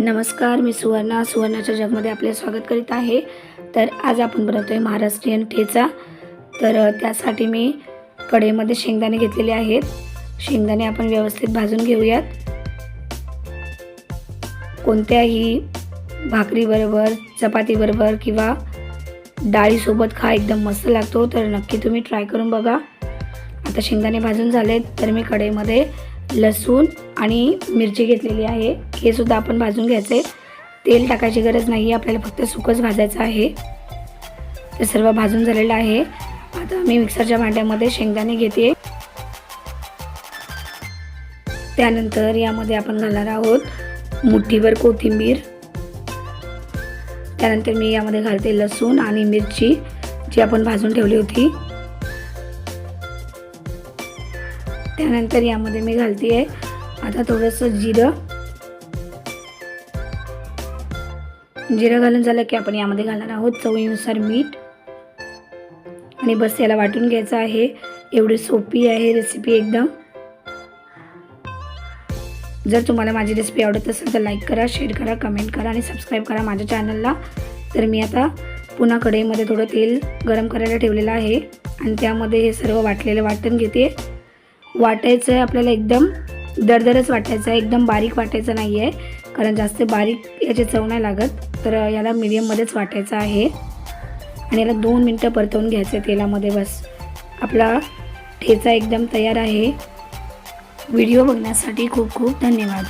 नमस्कार मी सुवर्णा. सुवर्णाच्या जगमध्ये आपले स्वागत करीत आहे. तर आज आपण बनवतो आहे महाराष्ट्रीयन ठेचा. तर त्यासाठी मी कढईमध्ये शेंगदाणे घेतलेले आहेत. शेंगदाणे आपण व्यवस्थित भाजून घेऊयात. कोणत्याही भाकरीबरोबर चपातीबरोबर किंवा डाळीसोबत खा एकदम मस्त लागतो. तर नक्की तुम्ही ट्राय करून बघा. आता शेंगदाणे भाजून झालेत. तर मी कढईमध्ये लसूण आणि मिरची घेतलेली आहे. हे सुद्धा आपण भाजून घ्यायचे तेल टाकायची गरज नाही आहे आपल्याला फक्त सुकंच भाजायचं आहे. ते सर्व भाजून झालेलं आहे. आता मी मिक्सरच्या भांड्यामध्ये शेंगदाणे घेते. त्यानंतर यामध्ये आपण घालणार आहोत मुठीभर कोथिंबीर. त्यानंतर मी यामध्ये घालते लसूण आणि मिरची जी आपण भाजून ठेवली होती. त्यानंतर यामध्ये मी घालते आहे आता थोडंसं जिरं. जिरं घालून झालं की आपण यामध्ये घालणार आहोत चवीनुसार मीठ. आणि बस याला वाटून घ्यायचं आहे. एवढी सोपी आहे रेसिपी एकदम. जर तुम्हाला माझी रेसिपी आवडत असेल तर लाईक करा शेअर करा कमेंट करा आणि सबस्क्राईब करा माझ्या चॅनलला तर मी आता पुन्हा कढईमध्ये थोडं तेल गरम करायला ठेवलेलं आहे. आणि त्यामध्ये हे सर्व वाटलेलं वाटण घेते. वाटायचं आहे आपल्याला एकदम दरदरच वाटायचं आहे एकदम बारीक वाटायचं नाही आहे. कारण जास्त बारीक याची चव नाही लागत. तर याला मीडियममध्येच वाटायचं आहे. आणि याला दोन मिनटं परतवून घ्यायचं आहे तेलामध्ये बस. आपला ठेचा एकदम तयार आहे. व्हिडिओ बघण्यासाठी खूप खूप धन्यवाद.